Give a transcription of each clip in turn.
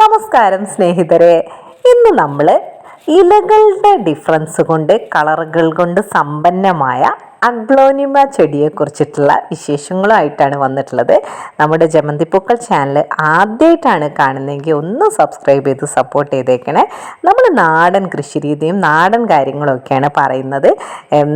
നമസ്കാരം സ്നേഹിതരെ. ഇന്ന് നമ്മൾ ഇലകളുടെ ഡിഫറൻസ് കൊണ്ട് കളറുകൾ കൊണ്ട് സമ്പന്നമായ അഗ്ലോനിമ ചെടിയെക്കുറിച്ചിട്ടുള്ള വിശേഷങ്ങളുമായിട്ടാണ് വന്നിട്ടുള്ളത്. നമ്മുടെ ജമന്തിപ്പൂക്കൾ ചാനൽ ആദ്യമായിട്ടാണ് കാണുന്നതെങ്കിൽ ഒന്ന് സബ്സ്ക്രൈബ് ചെയ്ത് സപ്പോർട്ട് ചെയ്തേക്കണേ. നമ്മൾ നാടൻ കൃഷി രീതിയും നാടൻ കാര്യങ്ങളൊക്കെയാണ് പറയുന്നത്.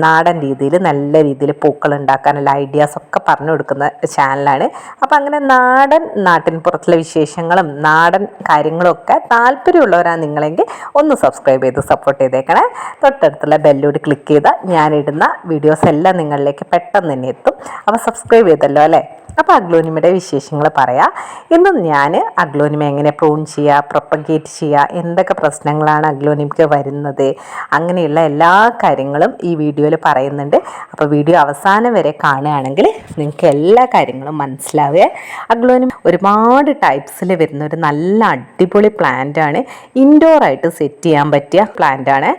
നാടൻ രീതിയിൽ നല്ല രീതിയിൽ പൂക്കൾ ഉണ്ടാക്കാനുള്ള ഐഡിയാസ് ഒക്കെ പറഞ്ഞു കൊടുക്കുന്ന ചാനലാണ് അപ്പോൾ അങ്ങനെ നാടൻ നാട്ടിൻ പുറത്തുള്ള വിശേഷങ്ങളും നാടൻ കാര്യങ്ങളൊക്കെ താല്പര്യമുള്ളവരാണ് നിങ്ങളെങ്കിൽ ഒന്ന് സബ്സ്ക്രൈബ് ചെയ്ത് സപ്പോർട്ട് ചെയ്തേക്കണേ. തൊട്ടടുത്തുള്ള ബെല്ലോട് ക്ലിക്ക് ചെയ്താൽ ഞാനിടുന്ന വീഡിയോസ് എല്ലാം നിങ്ങളിലേക്ക് പെട്ടെന്ന് തന്നെ എത്തും. അപ്പോൾ സബ്സ്ക്രൈബ് ചെയ്തല്ലോ അല്ലേ? അപ്പോൾ അഗ്ലോനിമയുടെ വിശേഷങ്ങൾ പറയാം. ഇന്ന് ഞാൻ അഗ്ലോനിമ എങ്ങനെ പ്രൂൺ ചെയ്യുക പ്രൊപ്പഗേറ്റ് ചെയ്യുക എന്തൊക്കെ പ്രശ്നങ്ങളാണ് അഗ്ലോനിമയ്ക്ക് വരുന്നത് അങ്ങനെയുള്ള എല്ലാ കാര്യങ്ങളും ഈ വീഡിയോയിൽ പറയുന്നുണ്ട്. അപ്പോൾ വീഡിയോ അവസാനം വരെ കാണുകയാണെങ്കിൽ നിങ്ങൾക്ക് എല്ലാ കാര്യങ്ങളും മനസ്സിലാവുക. അഗ്ലോനിമ ഒരുപാട് ടൈപ്സിൽ വരുന്ന ഒരു നല്ല അടിപൊളി പ്ലാന്റ് ആണ്. ഇൻഡോർ ആയിട്ട് സെറ്റ് ചെയ്യാൻ പറ്റിയ പ്ലാന്റ് ആണ്.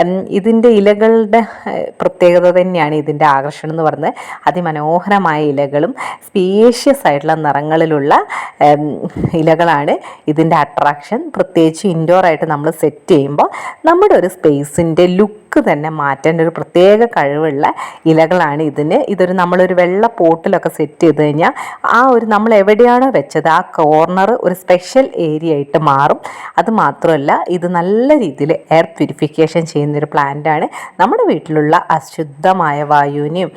ഉം, ഇതിന്റെ ഇലകളുടെ പ്രത്യേകത തന്നെയാണ് ഇതിന്റെ ആകർഷണം എന്ന് പറയുന്നത്. അതിമനോഹരമായ ഇലകളും സ്പേഷ്യസ് ആയിട്ടുള്ള നിറങ്ങളിലുള്ള ഇലകളാണ് ഇതിന്റെ അട്രാക്ഷൻ പ്രത്യേകിച്ച് ഇൻഡോർ ആയിട്ട് നമ്മൾ സെറ്റ് ചെയ്യുമ്പോൾ നമ്മുടെ ഒരു സ്പേസിന്റെ ലുക്ക് തന്നെ മാറ്റാൻ ഒരു പ്രത്യേക കഴിവുള്ള ഇലകളാണ് ഇതിന്. ഇതൊരു നമ്മളൊരു വെള്ള പോട്ടിലൊക്കെ സെറ്റ് ചെയ്ത് കഴിഞ്ഞാൽ ആ ഒരു നമ്മൾ എവിടെയാണോ വെച്ചത് ആ കോർണർ ഒരു സ്പെഷ്യൽ ഏരിയ ആയിട്ട് മാറും. അത് മാത്രമല്ല ഇത് നല്ല രീതിയിൽ എയർ പ്യൂരിഫിക്കേഷൻ ചെയ്യുന്നൊരു പ്ലാന്റാണ് നമ്മുടെ വീട്ടിലുള്ള അശുദ്ധമായ വായുവിനെയും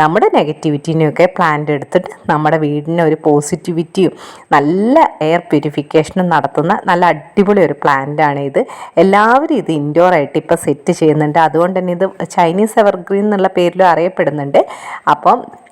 നമ്മുടെ നെഗറ്റിവിറ്റിനെയും ഒക്കെ പ്ലാന്റ് എടുത്തിട്ട് നമ്മുടെ വീടിന് ഒരു പോസിറ്റിവിറ്റിയും നല്ല എയർ പ്യൂരിഫിക്കേഷനും നടത്തുന്ന നല്ല അടിപൊളി ഒരു പ്ലാന്റാണ് ഇത്. എല്ലാവരും ഇത് ഇൻഡോർ ആയിട്ട് ഇപ്പോൾ സെറ്റ് ചെയ്യുന്നുണ്ട്. അതുകൊണ്ട് തന്നെ ഇത് ചൈനീസ് എവർഗ്രീൻ എന്നുള്ള പേരിലും അറിയപ്പെടുന്നുണ്ട്. അപ്പം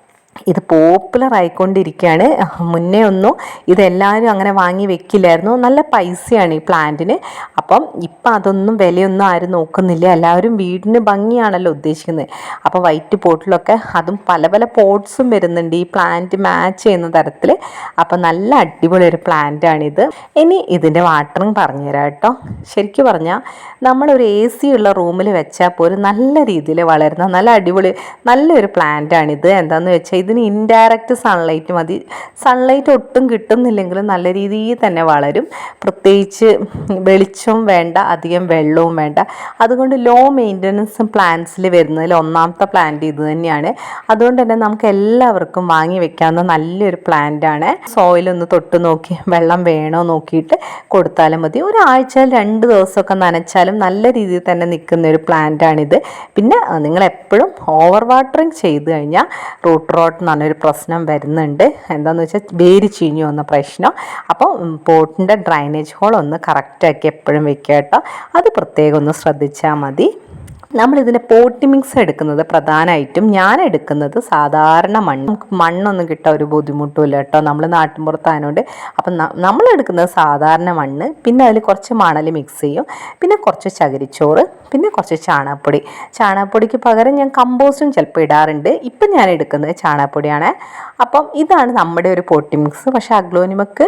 ഇത് പോപ്പുലർ ആയിക്കൊണ്ടിരിക്കുകയാണ് മുന്നേ ഒന്നും ഇതെല്ലാവരും അങ്ങനെ വാങ്ങി വെക്കില്ലായിരുന്നു. നല്ല പൈസയാണ് ഈ പ്ലാന്റിന് അപ്പം ഇപ്പം അതൊന്നും വിലയൊന്നും ആരും നോക്കുന്നില്ല. എല്ലാവരും വീടിന് ഭംഗിയാണല്ലോ ഉദ്ദേശിക്കുന്നത്. അപ്പോൾ വൈറ്റ് പോട്ടിലൊക്കെ അതും പല പല പോട്ട്സും വരുന്നുണ്ട് ഈ പ്ലാന്റ് മാച്ച് ചെയ്യുന്ന തരത്തിൽ അപ്പം നല്ല അടിപൊളി ഒരു പ്ലാന്റാണിത് ഇനി ഇതിന്റെ വാട്ടറിങ് പറഞ്ഞുതരാം കേട്ടോ. ശരിക്കും പറഞ്ഞാൽ നമ്മളൊരു എ സി ഉള്ള റൂമിൽ വെച്ചാൽ പോലും നല്ല രീതിയിൽ വളരുന്ന നല്ല അടിപൊളി നല്ലൊരു പ്ലാന്റാണിത് എന്താണെന്ന് വെച്ചാൽ ഇതിന് ഇൻഡയറക്റ്റ് സൺലൈറ്റ് മതി. സൺലൈറ്റ് ഒട്ടും കിട്ടുന്നില്ലെങ്കിലും നല്ല രീതിയിൽ തന്നെ വളരും. പ്രത്യേകിച്ച് വെളിച്ചവും വേണ്ട അധികം വെള്ളവും വേണ്ട. അതുകൊണ്ട് ലോ മെയിന്റനൻസ് പ്ലാന്റ്സിൽ വരുന്നതിൽ ഒന്നാമത്തെ പ്ലാന്റ് ഇത് തന്നെയാണ്. അതുകൊണ്ട് തന്നെ നമുക്ക് എല്ലാവർക്കും വാങ്ങി വെക്കാവുന്ന നല്ലൊരു പ്ലാന്റാണ് സോയിലൊന്ന് തൊട്ട് നോക്കി വെള്ളം വേണോ നോക്കിയിട്ട് കൊടുത്താലും മതി. ഒരാഴ്ചയിൽ രണ്ട് ദിവസമൊക്കെ നനച്ചാലും നല്ല രീതിയിൽ തന്നെ നിൽക്കുന്ന ഒരു പ്ലാന്റാണിത് പിന്നെ നിങ്ങൾ എപ്പോഴും ഓവർ വാട്ടറിങ് ചെയ്ത് കഴിഞ്ഞാൽ റൂട്ട് റോട്ട് എന്ന് പറഞ്ഞൊരു പ്രശ്നം വരുന്നുണ്ട്. എന്താണെന്ന് വെച്ചാൽ വേര് ചീഞ്ഞു വന്ന പ്രശ്നം. അപ്പോൾ പോട്ടിന്റെ ഡ്രൈനേജ് ഹോൾ ഒന്ന് കറക്റ്റാക്കി എപ്പോഴും വെക്കുക കേട്ടോ അത് പ്രത്യേകം ഒന്ന് ശ്രദ്ധിച്ചാൽ മതി. നമ്മളിതിന്റെ പോട്ടി മിക്സ് എടുക്കുന്നത് പ്രധാനമായിട്ടും ഞാൻ എടുക്കുന്നത് സാധാരണ മണ്ണ്. നമുക്ക് മണ്ണൊന്നും കിട്ടാൻ ഒരു ബുദ്ധിമുട്ടുമില്ല കേട്ടോ. നമ്മൾ നാട്ടിൻപുറത്തായതുകൊണ്ട് അപ്പം നമ്മൾ എടുക്കുന്നത് സാധാരണ മണ്ണ്. പിന്നെ അതിൽ കുറച്ച് മണൽ മിക്സ് ചെയ്യും. പിന്നെ കുറച്ച് ചകിരിച്ചോറ്. പിന്നെ കുറച്ച് ചാണകപ്പൊടി. ചാണകപ്പൊടിക്ക് പകരം ഞാൻ കമ്പോസ്റ്റും ചിലപ്പോൾ ഇടാറുണ്ട്. ഇപ്പം ഞാൻ എടുക്കുന്നത് ചാണകപ്പൊടിയാണ്. അപ്പം ഇതാണ് നമ്മുടെ ഒരു പോട്ടി മിക്സ് പക്ഷേ അഗ്ലോനിമക്ക്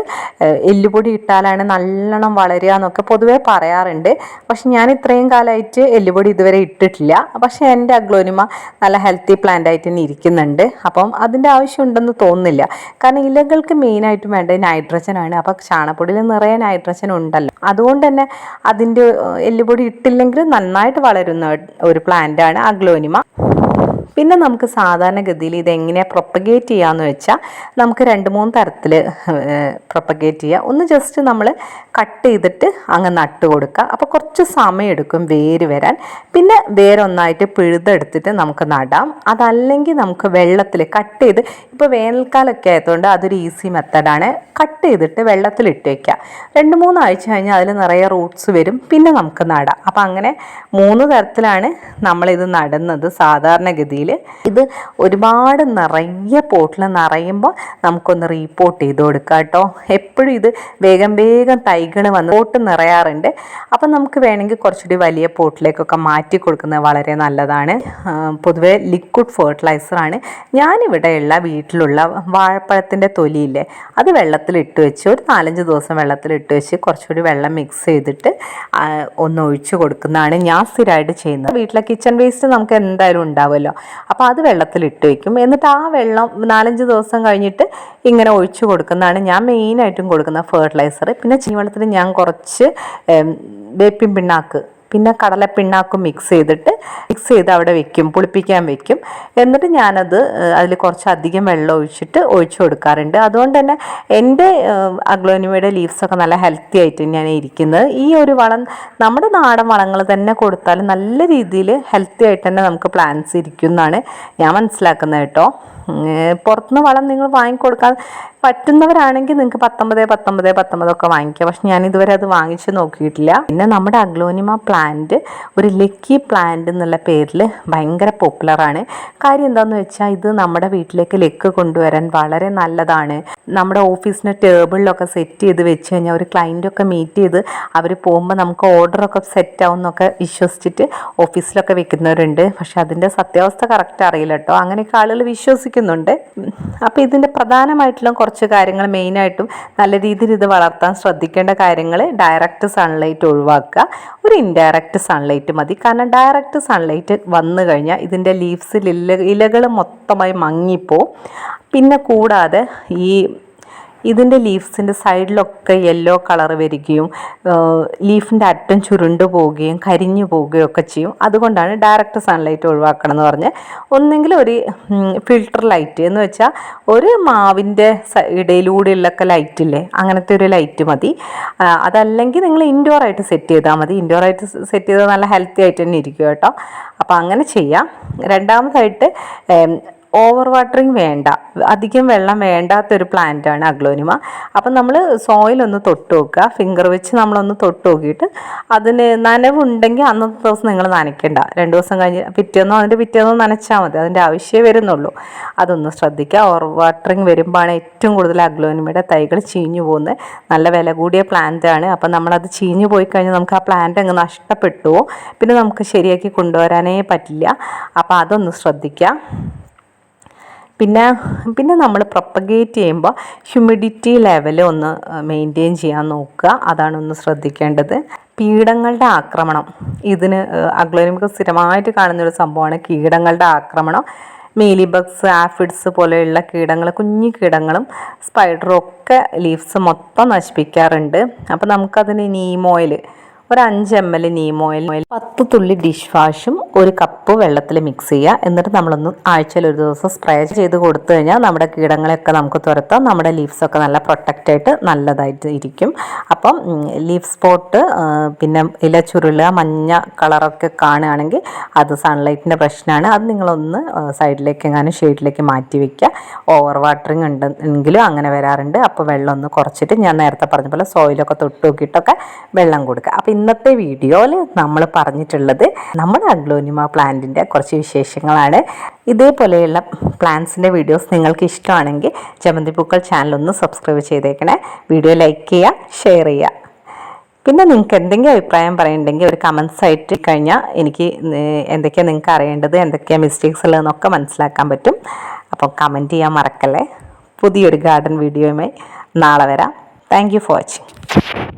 എല്ലുപൊടി ഇട്ടാലാണ് നല്ലോണം വളരുക എന്നൊക്കെ പൊതുവേ പറയാറുണ്ട്. പക്ഷെ ഞാൻ ഇത്രയും കാലമായിട്ട് എല്ലുപൊടി ഇതുവരെ ഇട്ടിട്ടില്ല. പക്ഷേ എന്റെ അഗ്ലോനിമ നല്ല ഹെൽത്തി പ്ലാന്റ് ആയിട്ട് തന്നെ ഇരിക്കുന്നുണ്ട്. അപ്പം അതിന്റെ ആവശ്യം ഉണ്ടെന്ന് തോന്നുന്നില്ല. കാരണം ഇലകൾക്ക് മെയിനായിട്ടും വേണ്ടത് നൈട്രജനാണ് അപ്പോൾ ചാണപ്പൊടിയിൽ നിറയെ നൈട്രജൻ ഉണ്ടല്ലോ. അതുകൊണ്ട് തന്നെ അതിന്റെ എല്ലുപൊടി ഇട്ടില്ലെങ്കിൽ നന്നായിട്ട് വളരുന്ന ഒരു പ്ലാന്റാണ് അഗ്ലോനിമ. പിന്നെ നമുക്ക് സാധാരണഗതിയിൽ ഇത് എങ്ങനെയാണ് പ്രൊപ്പഗേറ്റ് ചെയ്യാന്ന് വെച്ചാൽ നമുക്ക് രണ്ട് മൂന്ന് തരത്തിൽ പ്രൊപ്പഗേറ്റ് ചെയ്യുക ഒന്ന് ജസ്റ്റ് നമ്മൾ കട്ട് ചെയ്തിട്ട് അങ്ങ് നട്ട് കൊടുക്കുക അപ്പോൾ കുറച്ച് സമയം എടുക്കും വേര് വരാൻ. പിന്നെ വേരൊന്നായിട്ട് പിഴുതെടുത്തിട്ട് നമുക്ക് നടാം. അതല്ലെങ്കിൽ നമുക്ക് വെള്ളത്തിൽ കട്ട് ചെയ്ത് ഇപ്പോൾ വേനൽക്കാലമൊക്കെ ആയതുകൊണ്ട് അതൊരു ഈസി മെത്തഡാണ് കട്ട് ചെയ്തിട്ട് വെള്ളത്തിൽ ഇട്ട് വയ്ക്കുക രണ്ട് മൂന്ന് ആഴ്ച കഴിഞ്ഞാൽ അതിൽ നിറയെ റൂട്ട്സ് വരും. പിന്നെ നമുക്ക് നടാം. അപ്പോൾ അങ്ങനെ മൂന്ന് തരത്തിലാണ് നമ്മളിത് നടുന്നത് സാധാരണഗതിയിൽ. ഇത് ഒരുപാട് നിറയെ പോട്ടിൽ നിറയുമ്പോൾ നമുക്കൊന്ന് റീപോർട്ട് ചെയ്ത് കൊടുക്കാം കേട്ടോ. എപ്പോഴും ഇത് വേഗം വേഗം തൈകൾ വന്ന് പോട്ട് നിറയാറുണ്ട്. അപ്പം നമുക്ക് വേണമെങ്കിൽ കുറച്ചുകൂടി വലിയ പോട്ടിലേക്കൊക്കെ മാറ്റി കൊടുക്കുന്നത് വളരെ നല്ലതാണ്. പൊതുവേ ലിക്വിഡ് ഫെർട്ടിലൈസറാണ് ഞാനിവിടെയുള്ള വീട്ടിലുള്ള വാഴപ്പഴത്തിന്റെ തൊലിയില്ലേ അത് വെള്ളത്തിൽ ഇട്ട് വെച്ച് ഒരു നാലഞ്ച് ദിവസം വെള്ളത്തിൽ ഇട്ട് വെച്ച് കുറച്ചുകൂടി വെള്ളം മിക്സ് ചെയ്തിട്ട് ഒന്ന് ഒഴിച്ചു കൊടുക്കുന്നതാണ് ഞാൻ സ്ഥിരമായിട്ട് ചെയ്യുന്നത്. വീട്ടിലെ കിച്ചൺ വേസ്റ്റ് നമുക്ക് എന്തായാലും ഉണ്ടാവുമല്ലോ. അപ്പോൾ അത് വെള്ളത്തിലിട്ട് വയ്ക്കും എന്നിട്ട് ആ വെള്ളം നാലഞ്ച് ദിവസം കഴിഞ്ഞിട്ട് ഇങ്ങനെ ഒഴിച്ചു കൊടുക്കുന്നതാണ് ഞാൻ മെയിനായിട്ടും കൊടുക്കുന്ന ഫെർട്ടിലൈസർ പിന്നെ ചീവെള്ളത്തിൽ ഞാൻ കുറച്ച് വേപ്പിൻ പിണ്ണാക്ക് പിന്നെ കടലപ്പിണ്ണാക്കും മിക്സ് ചെയ്തിട്ട് മിക്സ് ചെയ്ത് അവിടെ വെക്കും പുളിപ്പിക്കാൻ വെക്കും. എന്നിട്ട് ഞാനത് അതിൽ കുറച്ച് അധികം വെള്ളം ഒഴിച്ചിട്ട് ഒഴിച്ചു കൊടുക്കാറുണ്ട്. അതുകൊണ്ട് തന്നെ എന്റെ അഗ്ലോനിമയുടെ ലീവ്സൊക്കെ നല്ല ഹെൽത്തി ആയിട്ട് തന്നെയാണ് ഇരിക്കുന്നത്. ഈ ഒരു വളം നമ്മുടെ നാടൻ വളങ്ങൾ തന്നെ കൊടുത്താൽ നല്ല രീതിയിൽ ഹെൽത്തി ആയിട്ട് തന്നെ നമുക്ക് പ്ലാന്റ്സ് ഇരിക്കും എന്നാണ് ഞാൻ മനസ്സിലാക്കുന്നത് കേട്ടോ. പുറത്തുനിന്ന് വളം നിങ്ങൾ വാങ്ങിക്കൊടുക്കാൻ പറ്റുന്നവരാണെങ്കിൽ നിങ്ങൾക്ക് പത്തൊമ്പത് പത്തൊമ്പത് പത്തൊമ്പതൊക്കെ വാങ്ങിക്കാം. പക്ഷെ ഞാൻ ഇതുവരെ അത് വാങ്ങിച്ച് നോക്കിയിട്ടില്ല. പിന്നെ നമ്മുടെ അഗ്ലോനിമ പ്ലാന്റ് ഒരു ലക്കി പ്ലാന്റ് എന്നുള്ള പേരിൽ ഭയങ്കര പോപ്പുലറാണ് കാര്യം എന്താണെന്ന് വെച്ചാൽ ഇത് നമ്മുടെ വീട്ടിലേക്ക് ലെക്ക് കൊണ്ടുവരാൻ വളരെ നല്ലതാണ്. നമ്മുടെ ഓഫീസിന്റെ ടേബിളിലൊക്കെ സെറ്റ് ചെയ്ത് വെച്ച് കഴിഞ്ഞാൽ ഒരു ക്ലയന്റൊക്കെ മീറ്റ് ചെയ്ത് അവർ പോകുമ്പോൾ നമുക്ക് ഓർഡറൊക്കെ സെറ്റ് ആവും എന്നൊക്കെ വിശ്വസിച്ചിട്ട് ഓഫീസിലൊക്കെ വെക്കുന്നവരുണ്ട്. പക്ഷെ അതിന്റെ സത്യാവസ്ഥ കറക്റ്റ് അറിയില്ല കേട്ടോ. അങ്ങനെയൊക്കെ ആളുകൾ വിശ്വസിക്കുന്നുണ്ട് അപ്പോൾ ഇതിന്റെ പ്രധാനമായിട്ടുള്ള കുറച്ച് കാര്യങ്ങൾ മെയിനായിട്ടും നല്ല രീതിയിൽ ഇത് വളർത്താൻ ശ്രദ്ധിക്കേണ്ട കാര്യങ്ങൾ ഡയറക്റ്റ് സൺലൈറ്റ് ഒഴിവാക്കുക. ഒരു ഇൻഡയറക്റ്റ് സൺലൈറ്റ് മതി. കാരണം ഡയറക്റ്റ് സൺലൈറ്റ് വന്നു കഴിഞ്ഞാൽ ഇതിന്റെ ലീവ്സിൽ ഇല ഇലകൾ മൊത്തമായി മങ്ങിപ്പോവും. പിന്നെ കൂടാതെ ഈ ഇതിന്റെ ലീവ്സിന്റെ സൈഡിലൊക്കെ യെല്ലോ കളർ വരികയും ലീഫിന്റെ അറ്റം ചുരുണ്ടു പോവുകയും കരിഞ്ഞു പോവുകയും ഒക്കെ ചെയ്യും. അതുകൊണ്ടാണ് ഡയറക്റ്റ് സൺലൈറ്റ് ഒഴിവാക്കണം എന്ന് പറഞ്ഞ്. ഒന്നെങ്കിൽ ഒരു ഫിൽട്ടർ ലൈറ്റ് എന്ന് വെച്ചാൽ ഒരു മാവിന്റെ ഇടയിലൂടെയുള്ളൊക്കെ ലൈറ്റ് ഇല്ലേ? അങ്ങനത്തെ ഒരു ലൈറ്റ് മതി. അതല്ലെങ്കിൽ നിങ്ങൾ ഇൻഡോർ ആയിട്ട് സെറ്റ് ചെയ്താൽ മതി. ഇൻഡോർ ആയിട്ട് സെറ്റ് ചെയ്താൽ നല്ല ഹെൽത്തി ആയിട്ട് തന്നെ ഇരിക്കും കേട്ടോ. അപ്പോൾ അങ്ങനെ ചെയ്യാം. രണ്ടാമതായിട്ട് ഓവർ വാട്ടറിങ് വേണ്ട. അധികം വെള്ളം വേണ്ടാത്തൊരു പ്ലാന്റാണ് അഗ്ലോനിമ. അപ്പം നമ്മൾ സോയിലൊന്ന് തൊട്ട് നോക്കുക. ഫിംഗർ വെച്ച് നമ്മളൊന്ന് തൊട്ട് നോക്കിയിട്ട് അതിന് നനവുണ്ടെങ്കിൽ അന്നത്തെ ദിവസം നിങ്ങൾ നനയ്ക്കേണ്ട. രണ്ട് ദിവസം കഴിഞ്ഞ് പിറ്റേന്നോ അതിന്റെ പിറ്റേന്നോ നനച്ചാൽ മതി. അതിന്റെ ആവശ്യമേ വരുന്നുള്ളൂ. അതൊന്ന് ശ്രദ്ധിക്കുക. ഓവർ വാട്ടറിങ് വരുമ്പോഴാണ് ഏറ്റവും കൂടുതൽ അഗ്ലോനിമയുടെ തൈകൾ ചീഞ്ഞു പോകുന്നത്. നല്ല വില കൂടിയ പ്ലാന്റാണ് അപ്പം നമ്മളത് ചീഞ്ഞു പോയി കഴിഞ്ഞാൽ നമുക്ക് ആ പ്ലാന്റ് അങ്ങ് നഷ്ടപ്പെട്ടു പിന്നെ നമുക്ക് ശരിയാക്കി കൊണ്ടുവരാനേ പറ്റില്ല. അപ്പോൾ അതൊന്ന് ശ്രദ്ധിക്കുക. പിന്നെ പിന്നെ നമ്മൾ പ്രൊപ്പഗേറ്റ് ചെയ്യുമ്പോൾ ഹ്യൂമിഡിറ്റി ലെവൽ ഒന്ന് മെയിന്റെയിൻ ചെയ്യാൻ നോക്കുക. അതാണ് ഒന്ന് ശ്രദ്ധിക്കേണ്ടത്. കീടങ്ങളുടെ ആക്രമണം. ഇതിന് അഗ്ലോനിമക്ക് സ്ഥിരമായിട്ട് കാണുന്നൊരു സംഭവമാണ് കീടങ്ങളുടെ ആക്രമണം. മീലിബഗ്സ് ആഫിഡ്സ് പോലെയുള്ള കീടങ്ങൾ കുഞ്ഞു കീടങ്ങളും സ്പൈഡറും ഒക്കെ ലീവ്സ് മൊത്തം നശിപ്പിക്കാറുണ്ട്. അപ്പോൾ നമുക്കതിന് നീമോയിൽ ഒരു അഞ്ച് എം എൽ നീം ഓയിൽ. പത്ത് തുള്ളി ഡിഷ് വാഷും ഒരു കപ്പ് വെള്ളത്തിൽ മിക്സ് ചെയ്യുക. എന്നിട്ട് നമ്മളൊന്ന് ആഴ്ചയിൽ ഒരു ദിവസം സ്പ്രേ ചെയ്ത് കൊടുത്തു കഴിഞ്ഞാൽ നമ്മുടെ കീടങ്ങളെയൊക്കെ നമുക്ക് തുരത്താം. നമ്മുടെ ലീവ്സ് ഒക്കെ നല്ല പ്രൊട്ടക്റ്റ് ആയിട്ട് നല്ലതായിട്ട് ഇരിക്കും. അപ്പം ലീഫ് സ്പോട്ട് പിന്നെ ഇല ചുരുള മഞ്ഞ കളറൊക്കെ കാണുകയാണെങ്കിൽ അത് സൺലൈറ്റിന്റെ പ്രശ്നമാണ്. അത് നിങ്ങളൊന്ന് സൈഡിലേക്ക് എങ്ങാനും ഷെയ്ഡിലേക്ക് മാറ്റി വയ്ക്കുക ഓവർ വാട്ടറിങ് ഉണ്ടെങ്കിലും അങ്ങനെ വരാറുണ്ട്. അപ്പോൾ വെള്ളം ഒന്ന് കുറച്ചിട്ട് ഞാൻ നേരത്തെ പറഞ്ഞ പോലെ സോയിലൊക്കെ തൊട്ട് നോക്കിയിട്ടൊക്കെ വെള്ളം കൊടുക്കുക. അപ്പോൾ ഇന്നത്തെ വീഡിയോയിൽ നമ്മൾ പറഞ്ഞിട്ടുള്ളത് നമ്മുടെ അഗ്ലോനിമ പ്ലാന്റിന്റെ കുറച്ച് വിശേഷങ്ങളാണ്. ഇതേപോലെയുള്ള പ്ലാന്റ്സിന്റെ വീഡിയോസ് നിങ്ങൾക്ക് ഇഷ്ടമാണെങ്കിൽ ജമന്തിപ്പൂക്കൾ ചാനൽ ഒന്ന് സബ്സ്ക്രൈബ് ചെയ്തേക്കണേ. വീഡിയോ ലൈക്ക് ചെയ്യുക ഷെയർ ചെയ്യുക. പിന്നെ നിങ്ങൾക്ക് എന്തെങ്കിലും അഭിപ്രായം പറയുന്നുണ്ടെങ്കിൽ ഒരു കമൻസ് ആയിട്ട് കഴിഞ്ഞാൽ എനിക്ക് എന്തൊക്കെയാണ് നിങ്ങൾക്ക് അറിയേണ്ടത് എന്തൊക്കെയാണ് മിസ്റ്റേക്സ് ഉള്ളതെന്നൊക്കെ മനസ്സിലാക്കാൻ പറ്റും. അപ്പോൾ കമന്റ് ചെയ്യാൻ മറക്കല്ലേ. പുതിയൊരു ഗാർഡൻ വീഡിയോയുമായി നാളെ വരാം. Thank you for watching